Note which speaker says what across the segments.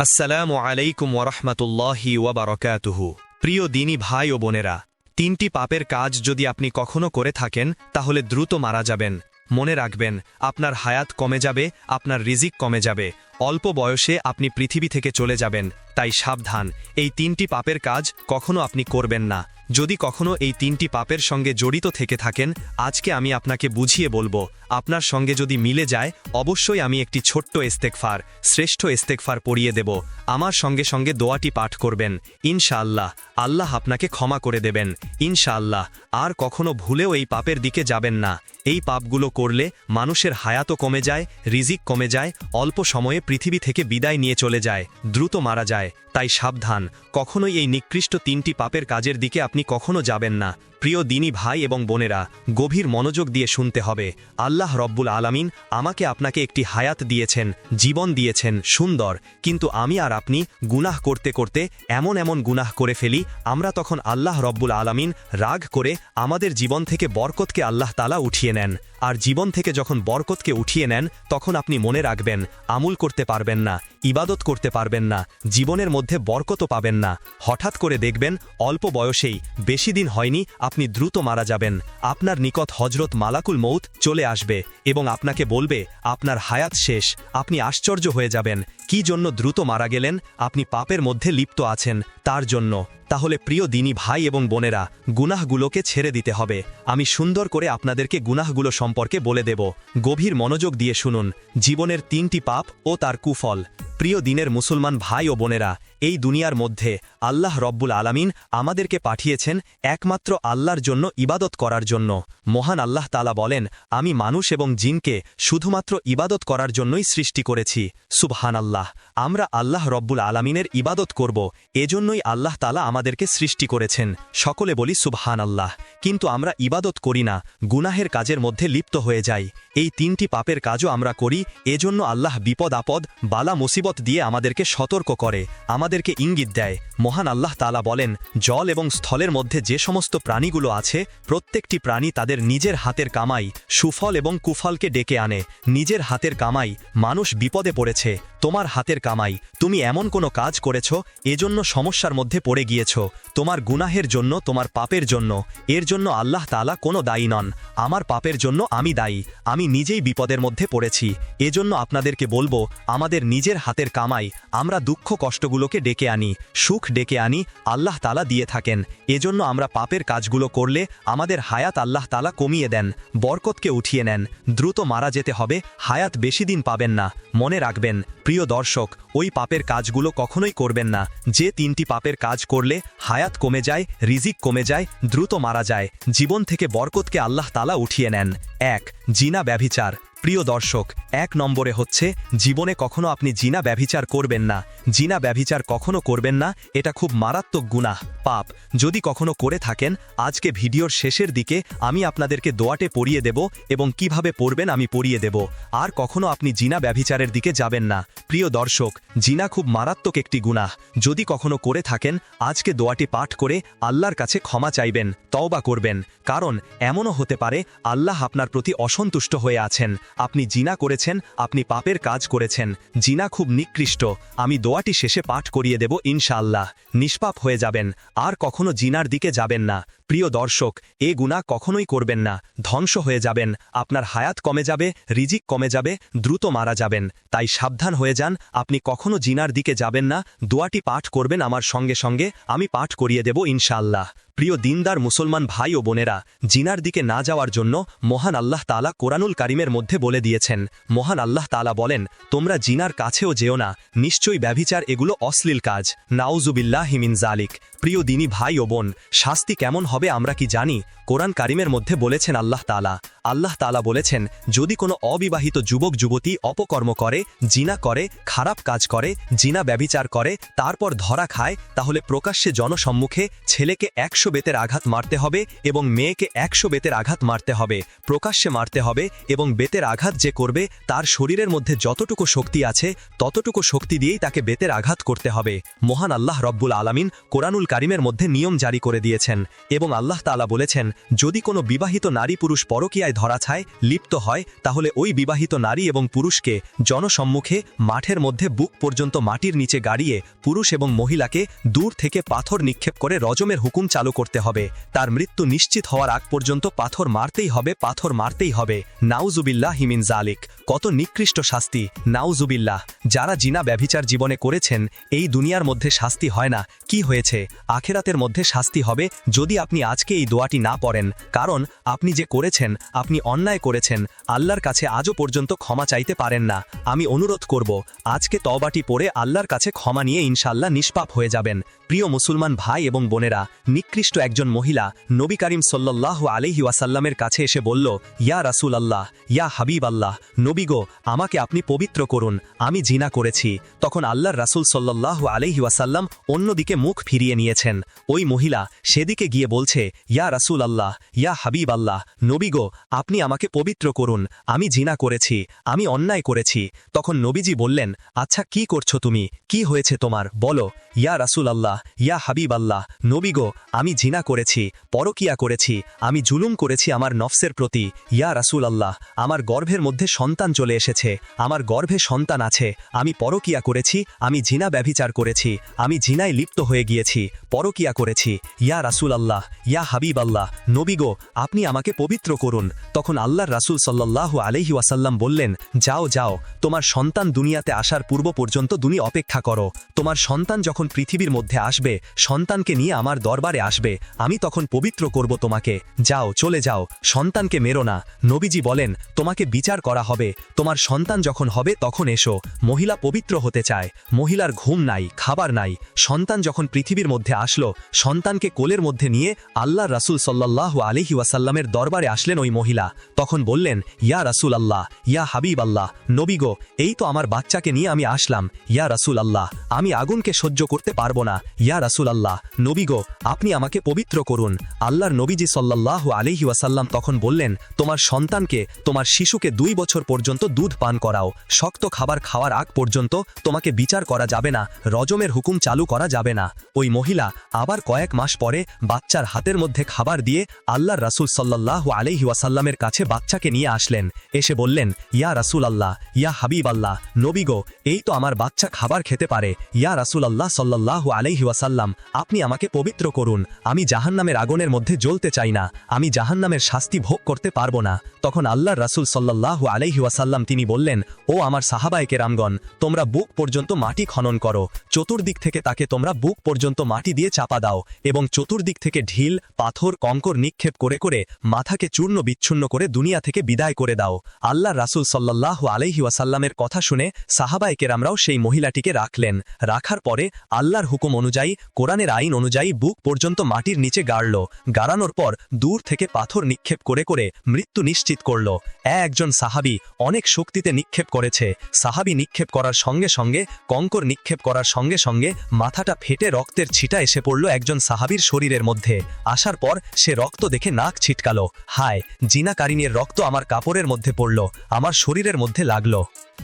Speaker 1: আসসালামু আলাইকুম ওরহমতুল্লাহি ওয়াবারকাতুহু। প্রিয় দিনী ভাই ও বোনেরা, তিনটি পাপের কাজ যদি আপনি কখনো করে থাকেন, তাহলে দ্রুত মারা যাবেন। মনে রাখবেন, আপনার হায়াত কমে যাবে, আপনার রিজিক কমে যাবে। অল্প বয়সে আপনি পৃথিবী থেকে চলে যাবেন। তাই সাবধান। এই তিনটি পাপের কাজ কখনো আপনি করবেন না। যদি কখনো এই তিনটি পাপের সঙ্গে জড়িত থেকে থাকেন, আজকে আমি আপনাকে বুঝিয়ে বলব, আপনার সঙ্গে যদি মিলে যায়, অবশ্যই আমি একটি ছোট্ট ইস্তেকফার শ্রেষ্ঠ ইস্তেকফার পড়িয়ে দেব। আমার সঙ্গে সঙ্গে দোয়াটি পাঠ করবেন। ইনশাআল্লাহ, আল্লাহ আপনাকে ক্ষমা করে দেবেন। ইনশাআল্লাহ, আর কখনো ভুলেও এই পাপের দিকে যাবেন না। এই পাপগুলো করলে মানুষের হায়াতও কমে যায়, রিজিক কমে যায়, অল্প সময়ে পৃথিবী থেকে বিদায় নিয়ে চলে যায়, দ্রুত মারা যায়। তাই সাবধান কখনোই এই নিকৃষ্ট তিনটি পাপের কাজের দিকে আপনি কখনো যাবেন না। প্রিয় দিনী ভাই এবং বোনেরা, গভীর মনোযোগ দিয়ে শুনতে হবে, আল্লাহ রব্বুল আলামিন আমাকে আপনাকে একটি হায়াত দিয়েছেন, জীবন দিয়েছেন সুন্দর, কিন্তু আমি আর আপনি গুনাহ করতে করতে এমন এমন গুনাহ করে ফেলি, আমরা তখন আল্লাহ রব্বুল আলামিন রাগ করে আমাদের জীবন থেকে বরকতকে আল্লাহ তালা উঠিয়ে নেন, আর জীবন থেকে যখন বরকতকে উঠিয়ে নেন, তখন আপনি মনে রাখবেন, আমুল করতে পারবেন না, ইবাদত করতে পারবেন না, জীবনের মধ্যে বরকতও পাবেন না, হঠাৎ করে দেখবেন অল্প বয়সেই বেশি দিন হয়নি আপনি দ্রুত মারা যাবেন। আপনার নিকট হজরত মালাকুল মৌত চলে আসবে এবং আপনাকে বলবে, আপনার হায়াত শেষ। আপনি আশ্চর্য হয়ে যাবেন। কি জন্য দ্রুত মারা গেলেন? আপনি পাপের মধ্যে লিপ্ত আছেন। তার জন্য। তাহলে প্রিয় দিনী ভাই এবং বোনেরা, গুনাহগুলোকে ছেড়ে দিতে হবে। আমি সুন্দর করে আপনাদেরকে গুনাহগুলো সম্পর্কে বলে দেব। গভীর মনোযোগ দিয়ে শুনুন। জীবনের তিনটি পাপ ও তার কুফল। প্রিয় দিনের মুসলমান ভাই ও বোনেরা, এই দুনিয়ার মধ্যে আল্লাহ রব্বুল আলামিন আমাদেরকে পাঠিয়েছেন একমাত্র আল্লাহর জন্য ইবাদত করার জন্য। মহান আল্লাহ তালা বলেন, আমি মানুষ এবং জিনকে শুধুমাত্র ইবাদত করার জন্যই সৃষ্টি করেছি। সুবহান আল্লাহ আমরা আল্লাহ রব্বুল আলামিনের ইবাদত করব। এজন্যই আল্লাহ তালা আমাদেরকে সৃষ্টি করেছেন। সকলে বলি সুবহান আল্লাহ কিন্তু আমরা ইবাদত করি না, গুনাহের কাজের মধ্যে লিপ্ত হয়ে যাই। এই তিনটি পাপের কাজও আমরা করি, এজন্য আল্লাহ বিপদ আপদ, বালা মুসিবত দিয়ে আমাদেরকে সতর্ক করে, আমাদেরকে ইঙ্গিত দেয়। মহান আল্লাহ তালা বলেন, জল এবং স্থলের মধ্যে যে সমস্ত প্রাণীগুলো আছে, প্রত্যেকটি প্রাণী তাদের নিজের হাতের কামাই, সুফল এবং কুফলকে ডেকে আনে। নিজের হাতের কামাই মানুষ বিপদে পড়েছে তোমার হাতের কামাই, তুমি এমন কোনো কাজ করেছ, এজন্য সমস্যার মধ্যে পড়ে গিয়েছ, তোমার গুনাহের জন্য, তোমার পাপের জন্য, এর জন্য আল্লাহ তালা কোনো দায়ী নন, আমার পাপের জন্য আমি দায়ী, আমি নিজেই বিপদের মধ্যে পড়েছি, এজন্য আপনাদেরকে বলব, আমাদের নিজের হাতের কামাই, আমরা দুঃখ কষ্টগুলোকে ডেকে আনি, সুখ ডেকে আনি, আল্লাহ তালা দিয়ে থাকেন, এজন্য আমরা পাপের কাজগুলো করলে, আমাদের হায়াত আল্লাহ তালা কমিয়ে দেন, বরকতকে উঠিয়ে নেন, দ্রুত মারা যেতে হবে, হায়াত বেশি দিন পাবেন না, মনে রাখবেন প্রিয় দর্শক, ওই পাপের কাজগুলো কখনোই করবেন না। যে তিনটি পাপের কাজ করলে হায়াত কমে যায়, রিজিক কমে যায়, দ্রুত মারা যায়। জীবন থেকে বরকতকে আল্লাহ তালা উঠিয়ে নেন। এক, জিনা ব্যভিচার। প্রিয় দর্শক, এক নম্বরে হচ্ছে, জীবনে কখনো আপনি জিনা ব্যভিচার করবেন না। জিনা ব্যভিচার কখনো করবেন না, এটা খুব মারাত্মক গুনাহ। পাপ, যদি কখনো করে থাকেন, আজকে ভিডিওর শেষের দিকে আমি আপনাদেরকে দোয়াটে পড়িয়ে দেব এবং কীভাবে পড়বেন আমি পড়িয়ে দেব। আর কখনো আপনি জিনা ব্যভিচারের দিকে যাবেন না। প্রিয় দর্শক, জিনা খুব মারাত্মক একটি গুনাহ। যদি কখনো করে থাকেন, আজকে দোয়াটি পাঠ করে আল্লাহর কাছে ক্ষমা চাইবেন, তওবা করবেন। কারণ, এমনও হতে পারে, আল্লাহ আপনার প্রতি অসন্তুষ্ট হয়ে আছেন। আপনি জিনা করেছেন, আপনি পাপের কাজ করেছেন। জিনা খুব নিকৃষ্ট। আমি দোয়াটি শেষে পাঠ করিয়ে দেব ইনশাআল্লাহ। নিষ্পাপ হয়ে যাবেন। আর কখনো জিনার দিকে যাবেন না। প্রিয় দর্শক, এ গুণা কখনোই করবেন না। ধ্বংস হয়ে যাবেন, আপনার হায়াত কমে যাবে, রিজিক কমে যাবে, দ্রুত মারা যাবেন। তাই সাবধান হয়ে যান, আপনি কখনো জিনার দিকে যাবেন না। দোয়াটি পাঠ করবেন আমার সঙ্গে সঙ্গে, আমি পাঠ করিয়ে দেব ইনশাআল্লাহ। প্রিয় দিনদার মুসলমান ভাই ও বোনেরা, জিনার দিকে না যাওয়ার জন্য মহান আল্লাহ তালা কোরআনুল কারিমের মধ্যে বলে দিয়েছেন। মহান আল্লাহ তালা বলেন, তোমরা জিনার কাছেও যেও না, নিশ্চয়ই ব্যভিচার এগুলো অশ্লীল কাজ। নাউজুবিল্লাহ হিমিন জালিক প্রিয় দিনী ভাই ও বোন, শাস্তি কেমন হবে? আমরা কি জানি, কোরআন কারিমের মধ্যে বলেছেন আল্লাহ তালা আল্লাহ তালা বলেছেন, যদি কোনো অবিবাহিত যুবক, যুবতী অপকর্ম করে, জিনা করে, খারাপ কাজ করে, জিনা ব্যভিচার করে, তারপর ধরা খায়, তাহলে প্রকাশ্যে জনসম্মুখে ছেলেকে একশো বেতের আঘাত মারতে হবে এবং মেয়েকে একশো বেতের আঘাত মারতে হবে। প্রকাশ্যে মারতে হবে এবং বেতের আঘাত যে করবে, তার শরীরের মধ্যে যতটুকু শক্তি আছে, ততটুকু শক্তি দিয়েই তাকে বেতের আঘাত করতে হবে। মহান আল্লাহ রব্বুল আলামিন কোরআনুল কারিমের মধ্যে নিয়ম জারি করে দিয়েছেন এবং আল্লাহ তাআলা বলেছেন, যদি কোনো বিবাহিত নারী পুরুষ পরকীয়ায় ধরা ছায়, লিপ্ত হয়, তাহলে ওই বিবাহিত নারী এবং পুরুষকে জনসম্মুখে মাঠের মধ্যে বুক পর্যন্ত মাটির নিচে গাড়িয়ে পুরুষ এবং মহিলাকে দূর থেকে পাথর নিক্ষেপ করে রজমের হুকুম চালু করতে হবে। তার মৃত্যু নিশ্চিত হওয়ার আগ পর্যন্ত পাথর মারতেই হবে, পাথর মারতেই হবে। নাউজুবিল্লাহ হিমিন জালিক কত নিকৃষ্ট শাস্তি। নাউজুবিল্লাহ। যারা জিনা ব্যভিচার জীবনে করেছেন, এই দুনিয়ার মধ্যে শাস্তি হয় না। কি হয়েছে? আখেরাতের মধ্যে শাস্তি হবে যদি আপনি আজকে এই দোয়াটি না পড়েন, কারণ আপনি যে করেছেন, আপনি অন্যায় করেছেন, আল্লাহর কাছে আজও পর্যন্ত ক্ষমা চাইতে পারেন না। আমি অনুরোধ করব, আজকে তবাটি পড়ে আল্লাহর কাছে ক্ষমা নিয়ে ইনশাল্লাহ নিষ্পাপ হয়ে যাবেন। প্রিয় মুসলমান ভাই এবং বোনেরা, নিকৃষ্ট একজন মহিলা নবী করিম সল্লাহ আলহি ওয়াসাল্লামের কাছে এসে বলল, ইয়া রাসুল আল্লাহ ইয়া হাবিব আল্লাহ নবী গো, আমাকে আপনি পবিত্র করুন, আমি জিনা করেছি। তখন আল্লাহর রাসুল সল্লাহ আলহি ওয়াসাল্লাম অন্যদিকে মুখ ফিরিয়ে নিয়েছেন। ওই মহিলা সেদিকে গিয়ে বলছে, ইয়া রাসুল আল্লাহ ইয়া হাবিব আল্লাহ নবী গো, আপনি আমাকে পবিত্র করুন, আমি জিনা করেছি, আমি অন্যায় করেছি। তখন নবীজি বললেন আচ্ছা কি করছ তুমি? কি হয়েছে তোমার? বলো, ইয়া রাসুল আল্লাহ ইয়া হাবিব আল্লাহ নবী গো, আমি জিনা করেছি, পরকিয়া করেছি, আমি জুলুম করেছি আমার নফসের প্রতি। ইয়া রাসুল আল্লাহ আমার গর্ভের মধ্যে সন্তান চলে এসেছে, আমার গর্ভে সন্তান আছে, আমি পরকিয়া করেছি, আমি জিনা ব্যভিচার করেছি, আমি জিনায় লিপ্ত হয়ে গিয়েছি, পরকিয়া করেছি। ইয়া রাসুল আল্লাহ ইয়া হাবিব আল্লাহ নবী গো, আপনি আমাকে পবিত্র করুন। তখন আল্লাহর রাসুল সাল্লাহ আলহি ওয়াসাল্লাম বললেন, যাও যাও, তোমার সন্তান দুনিয়াতে আসার পূর্ব পর্যন্ত দুনি অপেক্ষা করো। তোমার সন্তান যখন পৃথিবীর মধ্যে আসবে, সন্তানকে নিয়ে আমার দরবারে আসবে, আমি তখন পবিত্র করব তোমাকে। যাও, চলে যাও, সন্তানকে মেরো না। নবীজি বলেন, তোমাকে বিচার করা হবে। তোমার সন্তান যখন হবে, তখন এসো। মহিলা পবিত্র হতে চায়। মহিলার ঘুম নাই, খাবার নাই। সন্তান যখন পৃথিবীর মধ্যে আসলো, সন্তানকে কোলের মধ্যে নিয়ে আল্লাহ রাসুল সাল্লাহ আলহি ওয়াসাল্লামের দরবারে আসলেন ওই মহিলা। তখন বললেন, ইয়া রাসুল আল্লাহ, ইয়া হাবিব আল্লাহ, নবী গো, এই তো আমার বাচ্চাকে নিয়ে আমি আসলাম। ইয়া রাসুল আল্লাহ, আমি আগুনকে সহ্য করতে পারব না। ইয়া রাসুল আল্লাহ, নবী গো, আপনি আমাকে পবিত্র করুন। আল্লাহর নবীজি সাল্লাহ আলহি ওয়াসাল্লাম তখন বললেন, তোমার সন্তানকে, তোমার শিশুকে দুই বছর পর্যন্ত দুধ পান করাও। শক্ত খাবার খাওয়ার আগ পর্যন্ত তোমাকে বিচার করা যাবে না, রজমের হুকুম চালু করা যাবে না। ওই মহিলা আবার কয়েক মাস পরে বাচ্চার হাতের মধ্যে খাবার দিয়ে আল্লাহর রাসুল সাল্লাহ আলহি ওয়াসাল্লামের কাছে বাচ্চাকে নিয়ে আসলেন। এসে বললেন, ইয়া রাসুল আল্লাহ ইয়া হাবিব আল্লাহ নবী গো, এই তো আমার বাচ্চা খাবার খেতে পারে। ইয়া রাসুল আল্লাহ সাল্লাহ আলহি ওয়াসাল্লাম, আপনি আমাকে পবিত্র করুন। আমি জাহান্নামের আগুনের মধ্যে জ্বলতে চাই না। আমি জাহান্নামের শাস্তি ভোগ করতে পারব না। তখন আল্লাহর রাসুল সাল্লাহ আলহি ওয়াসাল্লাম তিনি বললেন, ও আমার সাহাবায়কে রামগণ তোমরা বুক পর্যন্ত মাটি খনন করো। চতুর্দিক থেকে তাকে তোমরা বুক পর্যন্ত মাটি দিয়ে চাপা দাও এবং চতুর্দিক থেকে ঢিল পাথর, কঙ্কর নিক্ষেপ করে করে মাথাকে চূর্ণ বিচ্ছুন্ন করে দুনিয়া থেকে বিদায় করে দাও। আল্লাহ রাসুল সাল্লাহ আলহি ওয়াসাল্লামের কথা শুনে সাহাবায় কেরামরাও সেই মহিলাটিকে রাখলেন। রাখার পরে আল্লাহর হুকুম অনুযায়ী, কোরআনের আইন অনুযায়ী বুক পর্যন্ত মাটির নিচে গাড়ল। গাড়ানোর পর দূর থেকে পাথর নিক্ষেপ করে করে মৃত্যু নিশ্চিত করল। একজন সাহাবি অনেক শক্তিতে নিক্ষেপ করেছে। সাহাবি নিক্ষেপ করার সঙ্গে সঙ্গে, কঙ্কর নিক্ষেপ করার সঙ্গে সঙ্গে মাথাটা ফেটে রক্তের ছিটা এসে পড়ল একজন সাহাবির শরীরের মধ্যে। আসার পর সে রক্ত দেখে নাক ছিটকালো। হায় জিনাকারিনীর রক্ত আমার কাপড়ের মধ্যে পড়ল, আমার শরীরের মধ্যে লাগল।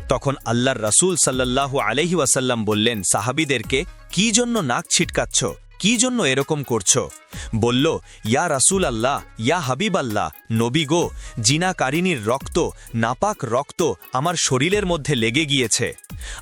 Speaker 2: তখন আল্লাহর রাসুল সাল্লাল্লাহু আলাইহি ওয়াসাল্লাম বললেন, সাহাবিদেরকে কি জন্য নাক ছিটকাচ্ছ? কি জন্য এরকম করছ? বলল, ইয়া রাসূল আল্লাহ ইয়া হাবিব আল্লাহ নবী গো, জিনাকারিনীর রক্ত, নাপাক রক্ত আমার শরীরের মধ্যে লেগে গিয়েছে।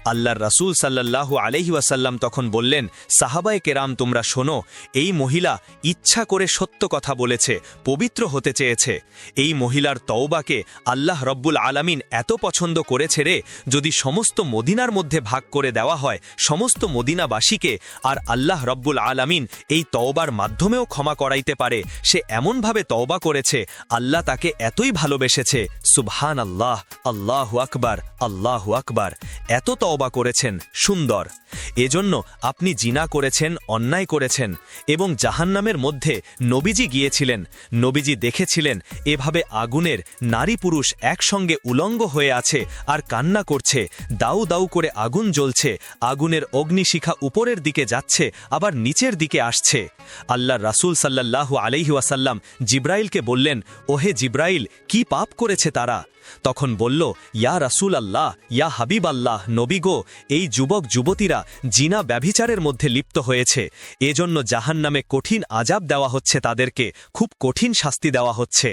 Speaker 2: আল্লাহর রাসূল সাল্লাল্লাহু আলাইহি ওয়াসাল্লাম তখন বললেন, সাহাবায় কেরাম, তোমরা শোনো, এই মহিলা ইচ্ছা করে সত্য কথা বলেছে, পবিত্র হতে চেয়েছে। এই মহিলার তওবাকে আল্লাহ রব্বুল আলামিন এত পছন্দ করেছে রে, যদি সমস্ত মদিনার মধ্যে ভাগ করে দেওয়া হয়, সমস্ত মদিনাবাসীকে, আর আল্লাহ রব্বুল আলামিন এই তওবার মাধ্যমেও ক্ষমা করাইতে পারে। সে এমনভাবে তওবা করেছে, আল্লাহ তাকে এতই ভালোবেসেছে সুবহান আল্লাহ আল্লাহ আকবার আল্লাহ আকবার। এত তওবা করেছেন, সুন্দর। এজন্য আপনি জিনা করেছেন, অন্যায় করেছেন এবং জাহান্নামের মধ্যে নবীজি গিয়েছিলেন, নবীজি দেখেছিলেন, এভাবে আগুনের নারী পুরুষ একসঙ্গে উলঙ্গ হয়ে আছে আর কান্না করছে, দাউ দাউ করে আগুন জ্বলছে, আগুনের অগ্নিশিখা উপরের দিকে যাচ্ছে, আবার নিচের তাদের দিকে আসছে। আল্লাহ রাসুল সাল্লাহ আলহি ওয়াসাল্লাম জিব্রাইলকে বললেন, ওহে জিব্রাইল, কি পাপ করেছে তারা? তখন বলল, ইয়া রাসুল আল্লাহ ইয়া হাবিব আল্লাহ নবীগো এই যুবক যুবতীরা জিনা ব্যভিচারের মধ্যে লিপ্ত হয়েছে। এজন্য জাহান নামে কঠিন আজাব দেওয়া হচ্ছে তাদেরকে, খুব কঠিন শাস্তি দেওয়া হচ্ছে।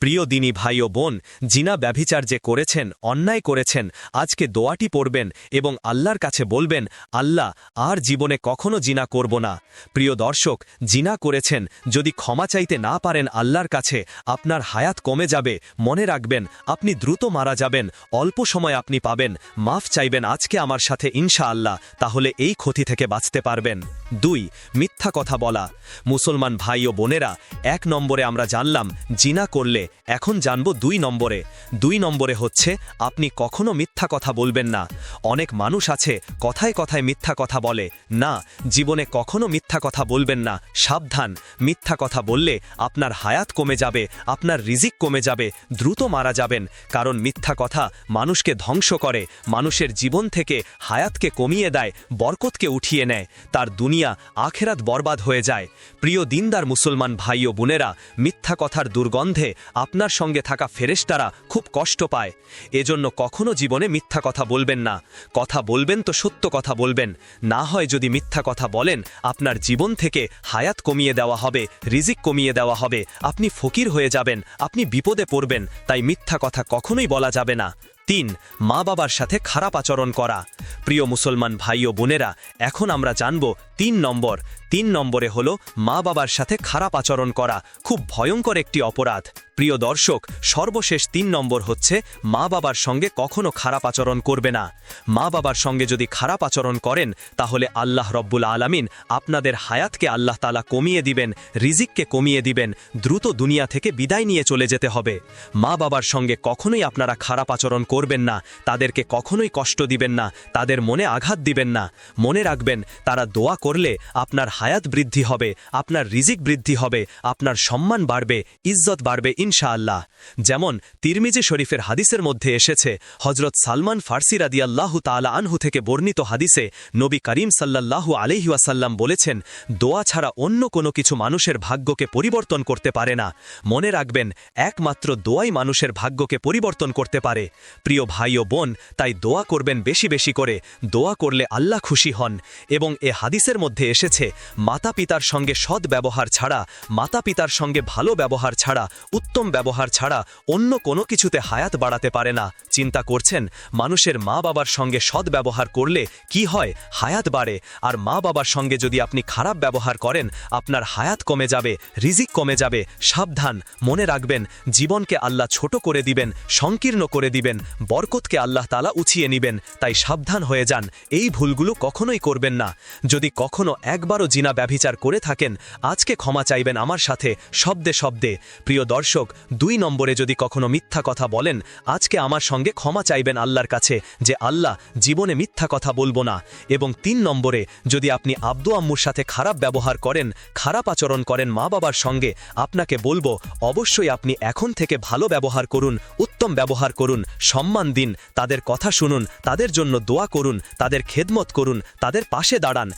Speaker 2: প্রিয় দিনী ভাই ও বোন, জিনা ব্যভিচার যে করেছেন, অন্যায় করেছেন, আজকে দোয়াটি পড়বেন এবং আল্লাহর কাছে বলবেন, আল্লাহ, আর জীবনে কখনো জিনা করব না। প্রিয় দর্শক, জিনা করেছেন, যদি ক্ষমা চাইতে না পারেন আল্লাহর কাছে, আপনার হায়াত কমে যাবে। মনে রাখবেন, আপনি দ্রুত মারা যাবেন, অল্প সময় আপনি পাবেন। মাফ চাইবেন আজকে আমার সাথে ইনশা আল্লাহ তাহলে এই ক্ষতি থেকে বাঁচতে পারবেন। দুই, মিথ্যা কথা বলা। মুসলমান ভাই ও বোনেরা, এক নম্বরে আমরা জানলাম, জিনা করলে, এখন জানব দুই নম্বরে। দুই নম্বরে হচ্ছে, আপনি কখনো মিথ্যা কথা বলবেন না। অনেক মানুষ আছে, কথায় কথায় মিথ্যা কথা বলে। না, জীবনে কখনো মিথ্যা কথা বলবেন না। সাবধান, মিথ্যা কথা বললে আপনার হায়াত কমে যাবে, আপনার রিজিক কমে যাবে, দ্রুত মারা যাবেন। কারণ মিথ্যা কথা মানুষকে ধ্বংস করে, মানুষের জীবন থেকে হায়াতকে কমিয়ে দেয়, বরকতকে উঠিয়ে নেয়। তার দুনিয়া আখেরাত বরবাদ হয়ে যায়। প্রিয় দিনদার মুসলমান ভাই ও বোনেরা, মিথ্যা কথার দুর্গন্ধে আপনার সঙ্গে থাকা ফেরেশতারা খুব কষ্ট পায়। এজন্য কখনো জীবনে মিথ্যা কথা বলবেন না। কথা বলবেন তো সত্য কথা বলবেন। না হয় যদি মিথ্যা কথা বলেন, আপনার জীবন থেকে হায়াত কমিয়ে দেওয়া হবে, রিজিক কমিয়ে দেওয়া হবে। আপনি ফকির হয়ে যাবেন, আপনি বিপদে পড়বেন, তাই মিথ্যা কথা কখনোই বলা যাবে না। তিন মা বাবার সাথে খারাপ আচরণ করা। প্রিয় মুসলমান ভাই ও বোনেরা, এখন আমরা জানব তিন নম্বর। তিন নম্বরে হলো মা বাবার সাথে খারাপ আচরণ করা, খুব ভয়ঙ্কর একটি অপরাধ। প্রিয় দর্শক, সর্বশেষ তিন নম্বর হচ্ছে মা বাবার সঙ্গে কখনো খারাপ আচরণ করবে না। মা বাবার সঙ্গে যদি খারাপ আচরণ করেন, তাহলে আল্লাহ রব্বুল আলামিন আপনাদের হায়াতকে আল্লাহ তালা কমিয়ে দিবেন, রিজিককে কমিয়ে দিবেন, দ্রুত দুনিয়া থেকে বিদায় নিয়ে চলে যেতে হবে। মা বাবার সঙ্গে কখনোই আপনারা খারাপ আচরণ করবেন না, তাদেরকে কখনোই কষ্ট দিবেন না, তাদের মনে আঘাত দিবেন না। মনে রাখবেন, তারা দোয়া করলে আপনার হায়াত বৃদ্ধি হবে, আপনার রিজিক বৃদ্ধি হবে, আপনার সম্মান বাড়বে, ইজ্জত বাড়বে, ইনশাআল্লাহ। যেমন তিরমিজি শরীফের হাদিসের মধ্যে এসেছে হজরত সালমান ফার্সি রাদিয়াল্লাহু তালা আনহু থেকে বর্ণিত হাদিসে নবী করিম সাল্লাল্লাহু আলহিউসাল্লাম বলেছেন, দোয়া ছাড়া অন্য কোনো কিছু মানুষের ভাগ্যকে পরিবর্তন করতে পারে না। মনে রাখবেন, একমাত্র দোয়াই মানুষের ভাগ্যকে পরিবর্তন করতে পারে। প্রিয় ভাই ও বোন, তাই দোয়া করবেন বেশি বেশি করে, দোয়া করলে আল্লাহ খুশি হন। এবং এ হাদিসের মধ্যে এসেছে মাতা পিতার সঙ্গে সৎ ব্যবহার ছাড়া মাতা পিতার সঙ্গে ভালো ব্যবহার ছাড়া, উত্তম ব্যবহার ছাড়া অন্য কোনো কিছুতে হায়াত বাড়াতে পারে না। চিন্তা করছেন, মানুষের মা বাবার সঙ্গে সৎ ব্যবহার করলে কি হয়? হায়াত বাড়ে। আর মা বাবার সঙ্গে যদি আপনি খারাপ ব্যবহার করেন, আপনার হায়াত কমে যাবে, রিজিক কমে যাবে। সাবধান, মনে রাখবেন, জীবনকে আল্লাহ ছোট করে দিবেন, সংকীর্ণ করে দিবেন, বরকতকে আল্লাহ তালা উছিয়ে নিবেন। তাই সাবধান হয়ে যান। এই ভুলগুলো কখনোই করবেন না। যদি কখনো একবারও জিনা ব্যভিচার করে থাকেন, আজকে ক্ষমা চাইবেন আমার সাথে, শব্দে শব্দে। প্রিয় দর্শক, দুই নম্বরে যদি কখনো মিথ্যা কথা বলেন, আজকে আমার সঙ্গে ক্ষমা চাইবেন আল্লাহর কাছে, যে আল্লাহ জীবনে মিথ্যা কথা বলব না। এবং তিন নম্বরে, যদি আপনি আব্দু আম্মুর সাথে খারাপ ব্যবহার করেন, খারাপ আচরণ করেন মা বাবার সঙ্গে, আপনাকে বলব, অবশ্যই আপনি এখন থেকে ভালো ব্যবহার করুন, উত্তম ব্যবহার করুন, সম্মান দিন, তাদের কথা শুনুন, তাদের জন্য দোয়া করুন, তাদের খেদমত করুন, তাদের পাশে দাঁড়ান।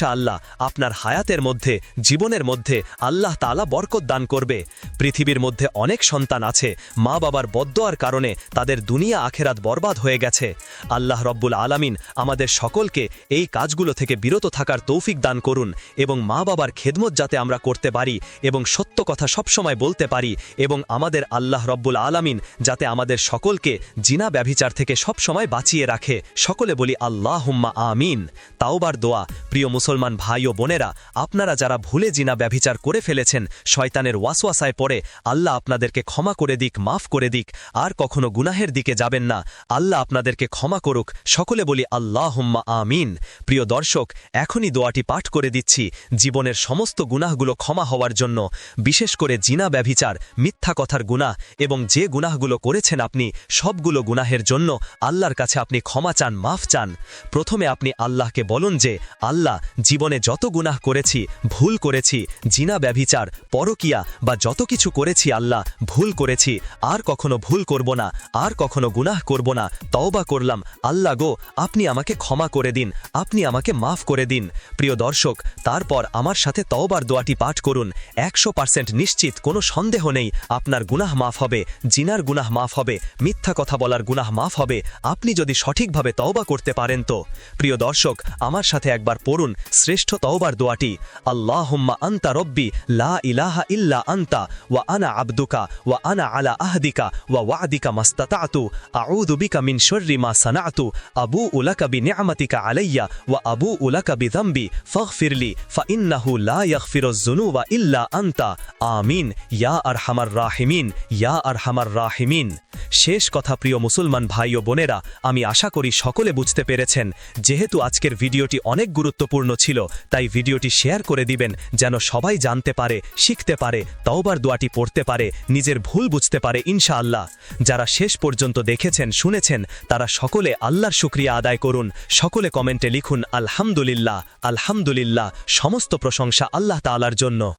Speaker 2: ইনশাআল্লাহ আপনার হায়াতের মধ্যে, জীবনের মধ্যে আল্লাহ তালা বরকত দান করবে। পৃথিবীর মধ্যে অনেক সন্তান আছে, মা বাবার বদ্দোয়ার কারণে তাদের দুনিয়া আখেরাত বরবাদ হয়ে গেছে। আল্লাহ রব্বুল আলামিন আমাদের সকলকে এই কাজগুলো থেকে বিরত থাকার তৌফিক দান করুন এবং মা বাবার খেদমত যাতে আমরা করতে পারি এবং সত্য কথা সবসময় বলতে পারি এবং আমাদের আল্লাহ রব্বুল আলামিন যাতে আমাদের সকলকে জিনা ব্যভিচার থেকে সবসময় বাঁচিয়ে রাখে। সকলে বলি আল্লাহ হুম্মা আমিন। তাওবার দোয়া। প্রিয় মুসলমান ভাই ও বোনেরা, আপনারা যারা ভুলে জিনা ব্যভিচার করে ফেলেছেন, শয়তানের ওয়াসওয়াসায় পড়ে, আল্লাহ আপনাদেরকে ক্ষমা করে দিক, মাফ করে দিক, আর কখনো গুনাহের দিকে যাবেন না। আল্লাহ আপনাদেরকে ক্ষমা করুক। সকলে বলি আল্লাহ হুম্মা আমিন। প্রিয় দর্শক, এখনই দোয়াটি পাঠ করে দিচ্ছি। জীবনের সমস্ত গুনাহগুলো ক্ষমা হওয়ার জন্য, বিশেষ করে জিনা ব্যভিচার, মিথ্যা কথার গুনাহ এবং যে গুনাহগুলো করেছেন আপনি, সবগুলো গুনাহের জন্য আল্লাহর কাছে আপনি ক্ষমা চান, মাফ চান। প্রথমে আপনি আল্লাহকে বলুন যে, আল্লাহ জীবনে যত
Speaker 1: গুনাহ করেছি, ভুল করেছি, জিনা, ব্যভিচার, পরকিয়া বা যত কিছু করেছি আল্লাহ, ভুল করেছি, আর কখনো ভুল করব না, আর কখনো গুনাহ করব না, তওবা করলাম, আল্লাহ গো, আপনি আমাকে ক্ষমা করে দিন, আপনি আমাকে মাফ করে দিন। প্রিয় দর্শক, তারপর আমার সাথে তওবার দোয়াটি পাঠ করুন, একশো পার্সেন্ট নিশ্চিত, কোনো সন্দেহ নেই, আপনার গুনাহ মাফ হবে, জিনার গুনাহ মাফ হবে, মিথ্যা কথা বলার গুনাহ মাফ হবে, আপনি যদি সঠিকভাবে তওবা করতে পারেন তো। প্রিয় দর্শক, আমার সাথে একবার পড়ুন শ্রেষ্ঠ তওবার দোয়াটি আল্লাহুম্মা আন্তা রব্বি লা ইলাহা ইল্লা আন্তা ওয়া আনা আবদুকা ওয়া আনা আলা আহদিকা ওয়া ওয়াদিকা মাস্তাতাতু আউযু বিকা মিন শাররি মা সানাতু আবু উলাকা বিনিআমাতিকা আলাইয়া ওয়া আবু উলাকা বিযামবি ফাগফিরলি ফাইন্নাহু লা ইয়াগফিরুজ যুনুবা ইল্লা আন্তা আমিন ইয়া আরহামার রাহিমিন ইয়া আরহামার রাহিমিন শেষ কথা, প্রিয় মুসলমান ভাই ও বোনেরা, আমি আশা করি সকলে বুঝতে পেরেছেন। যেহেতু আজকের ভিডিওটি অনেক গুরুত্বপূর্ণ ছিল, তাই ভিডিওটি শেয়ার করে দিবেন, যেন সবাই জানতে পারে, শিখতে পারে, তওবার দোয়াটি পড়তে পারে, নিজের ভুল বুঝতে পারে, ইনশাআল্লাহ। যারা শেষ পর্যন্ত দেখেছেন, শুনেছেন, তারা সকলে আল্লাহর শুক্রিয়া আদায় করুন। সকলে কমেন্টে লিখুন, আলহামদুলিল্লাহ আলহামদুলিল্লাহ। সমস্ত প্রশংসা আল্লাহ তাআলার জন্য।